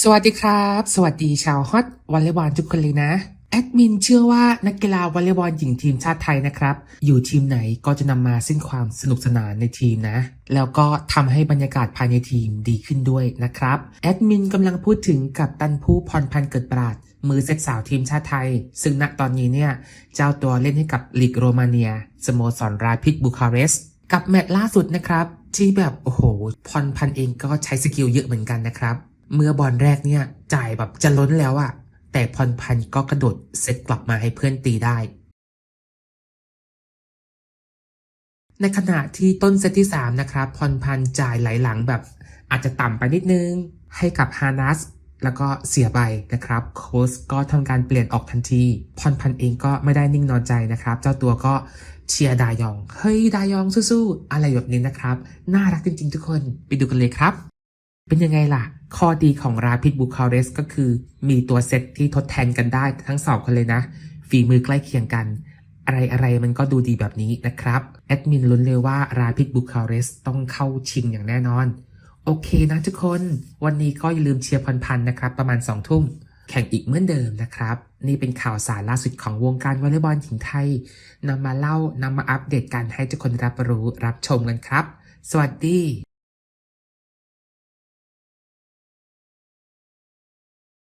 สวัสดีครับ สวัสดีชาวฮอตวอลเลย์บอลทุกคนเลยนะ แอดมินเชื่อว่านักกีฬาวอลเลย์บอลหญิงทีมชาติไทยนะครับ อยู่ทีมไหนก็จะนำมาซึ่งความสนุกสนานในทีมนะ แล้วก็ทำให้บรรยากาศภายในทีมดีขึ้นด้วยนะครับ แอดมินกำลังพูดถึงกับตันผู้พรพันธ์เกิดปราด มือเซตสาวทีมชาติไทย ซึ่งณตอนนี้เนี่ย เจ้าตัวเล่นให้กับลีกโรมาเนียสโมสรราพิดบูคาเรสกับแมตช์ล่าสุดนะครับที่แบบโอ้โหพรพันธ์เองก็ใช้สกิลเยอะเหมือนกันนะครับ เมื่อบอลแรกเนี่ยจ่ายแบบจะล้นแล้วอะแต่พรพันธ์ก็กระโดดเซตกลับมาให้เพื่อนตีได้ ในขณะที่ต้นเซตที่ 3 นะครับพรพันธ์จ่ายไหลหลังแบบ อาจจะต่ำไปนิดนึง ให้กับฮานัสแล้วก็เสียไปนะครับโค้ชก็ทำการเปลี่ยนออกทันทีพรพันธ์เองก็ไม่ได้นิ่งนอนใจนะครับ เจ้าตัวก็เชียร์ดายอง เฮ้ย ดายองสู้ๆ อะไรแบบนี้นะครับ น่ารักจริงๆ ทุกคน ไปดูกันเลยครับ เป็นยังไงล่ะ ข้อดีของราพิดบูคาเรสก็คือ มีตัวเซตที่ทดแทนกันได้ทั้งสองคนเลยนะ ฝีมือใกล้เคียงกัน อะไรอะไรๆมันก็ดูดีแบบนี้นะครับ แอดมินลุ้นเลยว่าราพิดบูคาเรสต้องเข้าชิงอย่างแน่นอน โอเคนะทุกคน วันนี้ก็อย่าลืมเชียร์พันๆนะครับ ประมาณ2องทุ่มแข่งอีกเหมือนเดิมนะครับ นี่เป็นข่าวสารล่าสุดของวงการวอลเลย์บอลหญิงไทยนำมาเล่านำมาอัปเดตกันให้ทุกคนรับรู้รับชมกันครับ สวัสดี